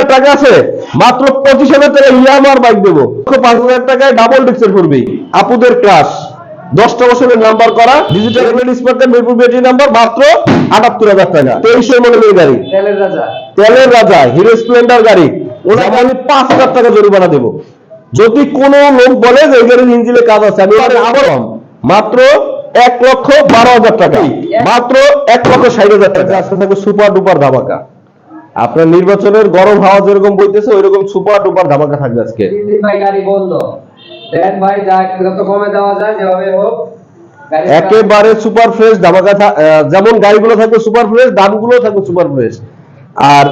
হাজার টাকা আছে মাত্র পঁচিশ হাজার টাকা ইয়ামার বাইক দেবো। পাঁচ হাজার টাকায় ডাবল ডিক্সের পড়বি আপুদের ক্লাস দশটা বছরের নাম্বার করা ডিজিটাল স্মার্টের মিরপুর নাম্বার মাত্র আটাত্তর হাজার টাকা। মডেলের গাড়ি। তেলের রাজা। তেলের রাজা হিরো স্প্লেন্ডার গাড়ি। ওনাকে আমি পাঁচ হাজার টাকা জরিমানা দেবো। যদি কোনো লোক বলে যে এই গাড়ির ইঞ্জিনে কাজ আছে আমি আবার মাত্র এক লক্ষ বারো হাজার টাকা। মাত্র এক লক্ষ ষাট হাজার টাকা। আজকে থাকবে সুপার ডুপার ধামাকা। আপনার নির্বাচনের গরম হাওয়া যেরকম বইতেছে ওই রকম সুপার ডুপার ধামাকা থাকবে আজকে। ভাই গাড়ি বন্ধ। দেন ভাই যা যত কমে দেওয়া যায় যেভাবে হোক একেবারে সুপার ফ্রেশ ধামাকা যেমন গাড়িগুলো থাকবে সুপার ফ্রেশ দামগুলো থাকবে সুপার ফ্রেশ। আর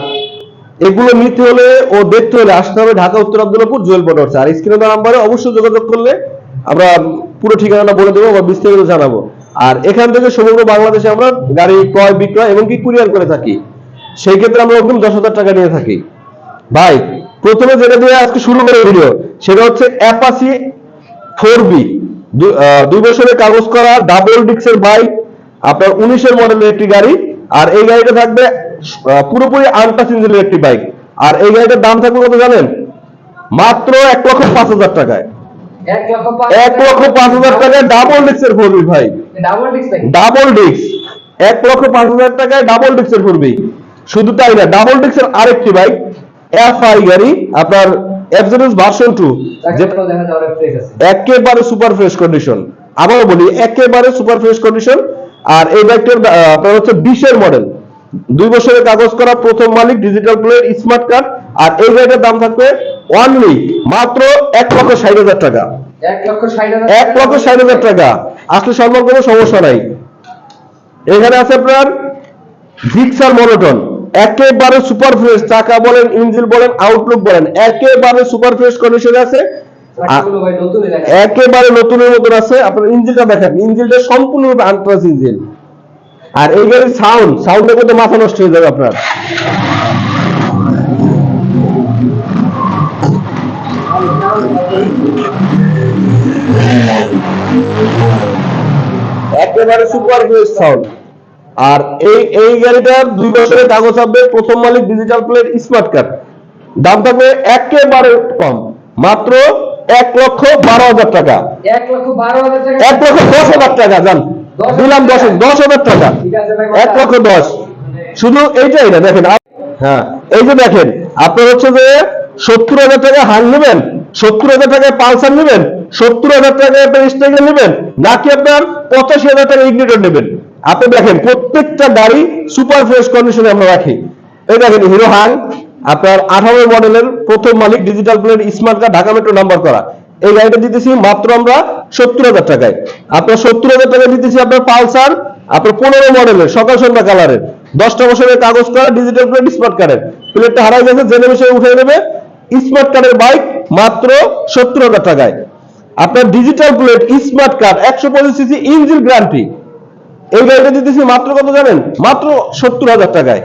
এগুলো নিতে হলে ও দেখতে হলে আসতে হবে ঢাকা উত্তর আব্দুল্লাপুর জুয়েল মোটরস। আর স্ক্রিনে দেওয়া নাম্বারে অবশ্যই যোগাযোগ করলে আমরা পুরো ঠিকানাটা বলে দেবো বা বিস্তারিত জানাব। আর এখান থেকে সমগ্র বাংলাদেশে আমরা গাড়ি ক্রয় বিক্রয় এমনকি কুরিয়ার করে থাকি। সেই ক্ষেত্রে আমরা অগ্রিম দশ হাজার টাকা নিয়ে থাকি। ভাই প্রথমে যেটা দিয়ে আজকে শুরু করে ভিডিও সেটা হচ্ছে অ্যাপাসি ফোর বি দুই বছরের কাগজ করা ডাবল ডিক্সের বাইক আপনার উনিশের মডেলের একটি গাড়ি আর এই গাড়িটা থাকবে পুরোপুরি আনটাচ ইঞ্জিনের একটি বাইক আর এই গাড়িটার দাম থাকবে কত জানেন? মাত্র এক লক্ষ পাঁচ হাজার টাকায়। এক লক্ষ পাঁচ হাজার টাকায় ডাবল ডিক্সের ফোর বি ভাই। ডাবল ডিক্স এক লক্ষ পাঁচ হাজার টাকায় ডাবল ডিক্সের পড়বে শুধু তাই না ডাবল ডিক্সের আরেকটি বাইক এফ আই গাড়ি আপনার এফজেডএস ভার্সন টু একেবারে সুপার ফ্রেশ কন্ডিশন আবারও বলি একেবারে সুপার ফ্রেশ কন্ডিশন আর এই বাইকটার আপনার হচ্ছে বিশের মডেল দুই বছরের কাগজ করা প্রথম মালিক ডিজিটাল প্লেয়ার স্মার্ট কার্ড আর এই গাড়িটার দাম থাকবে অনলি মাত্র এক লক্ষ ষাট হাজার টাকা। এক লক্ষ ষাট হাজার এক লক্ষ ষাট হাজার টাকা। আসলে সম্ভব কোনো সমস্যা নাই। এখানে আছে আপনার জিক্সার মনোটন একেবারে সুপার ফ্রেশ চাকা বলেন ইঞ্জিন বলেন আউটলুক বলেন একেবারে সুপার ফ্রেশ কন্ডিশনে আছে। একেবারে নতুনের মতন আছে। আপনার ইঞ্জিনটা দেখেন ইঞ্জিনটা সম্পূর্ণরূপে আনট্রাস ইঞ্জিন আর এই গাড়ির সাউন্ড সাউন্ডের মধ্যে মাথা নষ্ট হয়ে যাবে আপনার। একেবারে সুপার ফ্রেশ সাউন্ড আর এই এই গাড়িটার দুই বছরের কাগজ হবে প্রথম মালিক ডিজিটাল প্লেট স্মার্ট কার্ড দাম থাকবে একেবারে কম মাত্র এক লক্ষ বারো হাজার টাকা। এক লক্ষ দশ হাজার টাকা জান। দশ দিলাম দশ দশ হাজার টাকা। এক লক্ষ দশ। শুধু এইটাই না দেখেন হ্যাঁ এই যে দেখেন আপনার হচ্ছে যে সত্তর হাজার টাকা হান নেবেন সত্তর হাজার টাকায় পালসার নেবেন সত্তর হাজার টাকায় আপনার স্টেগে নেবেন নাকি আপনার পঁচাশি হাজার টাকা ইগনিটর নেবেন? আপনি দেখেন, প্রত্যেকটা গাড়ি সুপার ফ্রেশ কন্ডিশনে আমরা রাখি। এই দেখেন, হিরো হাং, আপনার আঠারো মডেলের প্রথম মালিক, digital plate smart card Dhaka metro number করা। এই গাড়িটা দিতেছি মাত্র আমরা সত্তর হাজার টাকায়। আপনার সত্তর হাজার টাকা দিতেছি আপনার পালসার, আপনার পনেরো মডেলের, সকাল সন্ধ্যা কালারের। দশটা বছরের কাগজ করা, ডিজিটাল প্লেট স্মার্ট কার্ডের প্লেটটা হারাই গেছে, জেনে বিষয়ে উঠে নেবে, স্মার্ট কার্ডের বাইক মাত্র সত্তর হাজার টাকায়। আপনার ডিজিটাল প্লেট, স্মার্ট কার্ড একশো পঁচিশ সিসি ইঞ্জিন গ্যারান্টি। এই গাড়িটা দিতেছি মাত্র কত জানেন? মাত্র সত্তর হাজার টাকায়।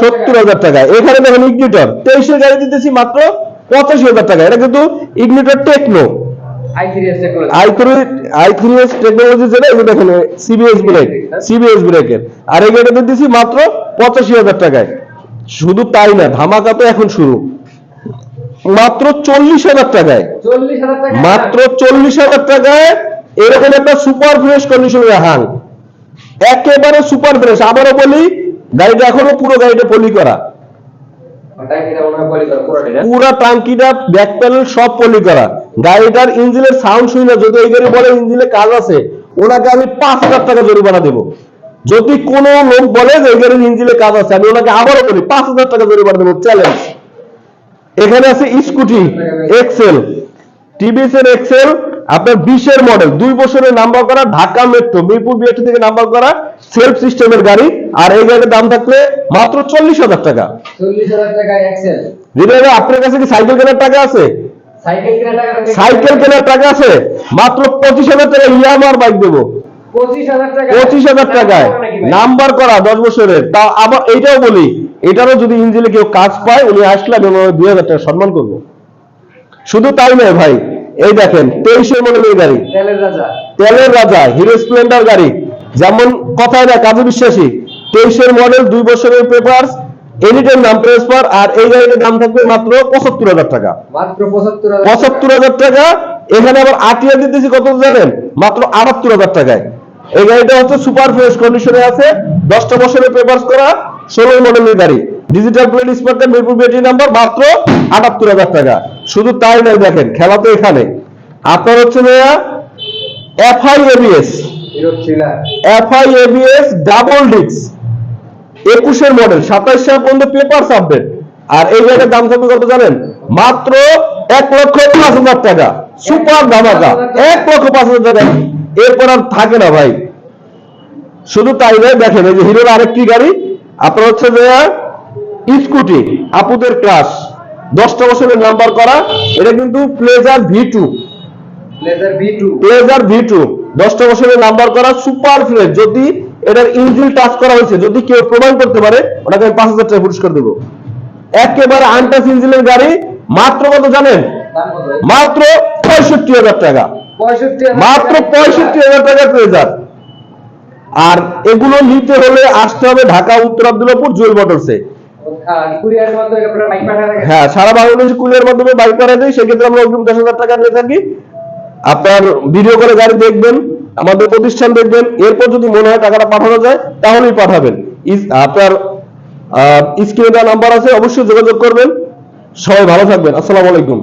সত্তর হাজার টাকায়। এখানে দেখেন ইগনিটর তেইশের গাড়ি দিতেছি মাত্র পঁচাশি হাজার টাকা এটা কিন্তু ignitor techno I three S করে I three I three S technology যেটা এই দেখেন সিবিএস ব্রেক সিবিএস ব্রেকের আর এই গাড়িটা দিতেছি মাত্র পঁচাশি হাজার টাকায়। শুধু তাই না ধামাকা তো এখন শুরু। মাত্র চল্লিশ হাজার টাকায়। মাত্র চল্লিশ হাজার টাকায় এরকম একটা সুপার ফ্রেশ কন্ডিশনের হাং একেবারে সুপার ফ্রেশ আবারও বলি গাড়িটা এখনও পুরো গাড়িটা পলি করা? পুরো টাঙ্কিটা ব্যাক প্যানেল সব পলি করা। গাড়িটার ইঞ্জিনের সাউন্ড না যদি এই গাড়ি বলে ইঞ্জিনে কাজ আছে ওনাকে আমি পাঁচ হাজার টাকা জরিমানা দেবো। যদি কোনো লোক বলে যে এই গাড়ির ইঞ্জিনে কাজ আছে আমি ওনাকে আবারও বলি পাঁচ হাজার টাকা জরিমানা দেবো চ্যালেঞ্জ এখানে আছে স্কুটি এক্সেল টিভিএস এর এক্সেল আপনার বিশের মডেল দুই বছরের নাম্বার করা ঢাকা মেট্রো মিরপুর বিএটি থেকে নাম্বার করা সেলফ সিস্টেমের গাড়ি। আর এই গাড়ির দাম থাকলে মাত্র চল্লিশ হাজার টাকা। দিদি আপনার কাছে কি সাইকেল কেনার টাকা আছে? সাইকেল কেনার টাকা আছে? মাত্র পঁচিশ হাজার টাকা ইয়ামার বাইক দেবো। পঁচিশ হাজার টাকা। পঁচিশ হাজার টাকায় নাম্বার করা দশ বছরের। তা আবার এইটাও বলি এটারও যদি ইঞ্জিনে কেউ কাজ পায় উনি আসলে আমি দুই হাজার টাকা সম্মান করব। শুধু তাই নয় ভাই এই দেখেন তেইশের মডেলের গাড়ি। তেলের রাজা। হিরো স্প্লেন্ডার গাড়ি। যেমন কথায় না কাজে বিশ্বাসী। তেইশের মডেল দুই বছরের পেপার টাইম নাম ট্রান্সফার আর এই গাড়িটার দাম থাকবে মাত্র পঁচাত্তর হাজার টাকা। মাত্র পঁচাত্তর হাজার টাকা। এখানে আবার আটিয়া দিতেছি কত জানেন? মাত্র আটাত্তর হাজার টাকায়। এই গাড়িটা হচ্ছে সুপার ফ্রেশ কন্ডিশনে আছে দশটা বছরের পেপার্স করা ষোলো মডেলের গাড়ি। ডিজিটাল প্লেট স্মার্টের মিরপুর বেটি নাম্বার মাত্র আটাত্তর হাজার টাকা। শুধু তাই নয় দেখেন খেলা তো এখানে। আপনার হচ্ছে ভাইয়া FI ABS FI ABS double ডিক্স একুশের মডেল সাতাইশ সাল পর্যন্ত পেপার আপডেট আর এই গাড়ির দাম থাকবে কত জানেন? মাত্র এক লক্ষ পাঁচ হাজার টাকা। সুপার ধামাকা। এক লক্ষ পাঁচ হাজার টাকা। এরপর আর থাকে না ভাই। শুধু তাই নয় দেখেন এই যে হিরোর আরেকটি গাড়ি। আপনার হচ্ছে যে স্কুটি আপুদের ক্লাস দশটা বছরের নাম্বার করা এটা কিন্তু Pleasure V two Pleasure V two দশটা বছরের নাম্বার করা সুপার ফ্রেশ যদি এটার ইঞ্জিন টাচ করা হয়েছে যদি কেউ প্রমাণ করতে পারে ওটাকে আমি পাঁচ হাজার টাকা পুরস্কার দেবো। একেবারে আনটাচ ইঞ্জিনের গাড়ি মাত্র কত জানেন? মাত্র পঁয়ষট্টি হাজার টাকা। মাত্র পঁয়ষট্টি হাজার টাকা প্লেজার আর এগুলো নিতে হলে আসতে হবে ঢাকা উত্তর আব্দুল্লাপুর জুয়েল মোটরসে। হ্যাঁ সারা বাংলাদেশ কুলিয়ার মাধ্যমে বাইক করা যায় সেক্ষেত্রে আমরা অগ্রিম দশ হাজার টাকা নিয়ে থাকি। আপনার ভিডিও করে গাড়ি দেখবেন, আমাদের প্রতিষ্ঠান দেখবেন। এরপর যদি মনে হয় টাকাটা পাঠানো যায়, তাহলেই পাঠাবেন। আপনার স্ক্রিনে দেওয়া নাম্বার আছে, অবশ্যই যোগাযোগ করবেন। সবাই ভালো থাকবেন। আসসালামু আলাইকুম।